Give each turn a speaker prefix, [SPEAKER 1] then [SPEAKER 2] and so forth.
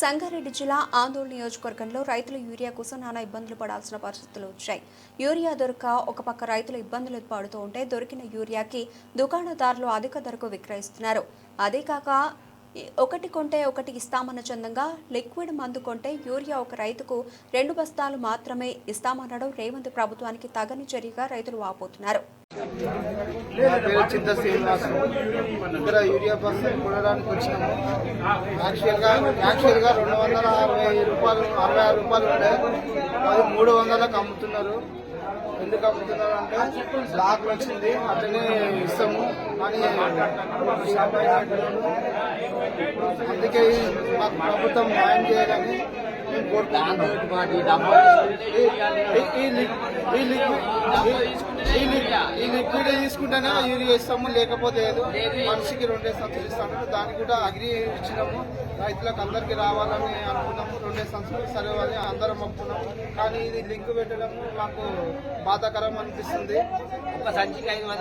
[SPEAKER 1] సంగారెడ్డి జిల్లా ఆందోళన నియోజకవర్గంలో రైతులు యూరియా కోసం నానా ఇబ్బందులు పడాల్సిన పరిస్థితులు వచ్చాయి. యూరియా దొరక ఒక పక్క రైతులు ఇబ్బందులు పడుతూ ఉంటే దొరికిన యూరియాకి దుకాణదారులు అధిక ధరకు విక్రయిస్తున్నారు. అదే కాక ఒకటి కొంటే ఒకటి ఇస్తామన్న చందంగా లిక్విడ్ మందు కొంటే యూరియా ఒక రైతుకు రెండు బస్తాలు మాత్రమే ఇస్తామనడం రేవంత్ ప్రభుత్వానికి తగని చర్యగా రైతులు వాపోతున్నారు.
[SPEAKER 2] నా పేరు చింత శ్రీనివాస్. ఇక్కడ యూరియా బస్సు కొనడానికి వచ్చినాము. యాక్చువల్గా యాక్చువల్గా రెండు వందల అరవై రూపాయలు అరవై ఆరు రూపాయలు ఉండే. అది మూడు వందలకు అమ్ముతున్నారు. ఎందుకు అమ్ముతున్నారు అంటే బ్లాక్ వచ్చింది అతనే ఇస్తాము. అని అందుకే మాకు ప్రభుత్వం న్యాయం చేయాలని ఈ- ఈ లిక్విడ్ తీసుకుంటేనే యూరియా ఇస్తాము లేకపోతే లేదు మనిషికి రెండే సంచులు ఇస్తాము దానికి కూడా అగ్రి ఇచ్చినాము రైతులకు అందరికి రావాలని అనుకున్నాము రెండే సంచులు సరే అని అందరం మొక్కుతున్నాము కానీ ఇది లింక్ పెట్టడం మాకు బాధాకరం అనిపిస్తుంది
[SPEAKER 3] ఒక సంచికి ఐదు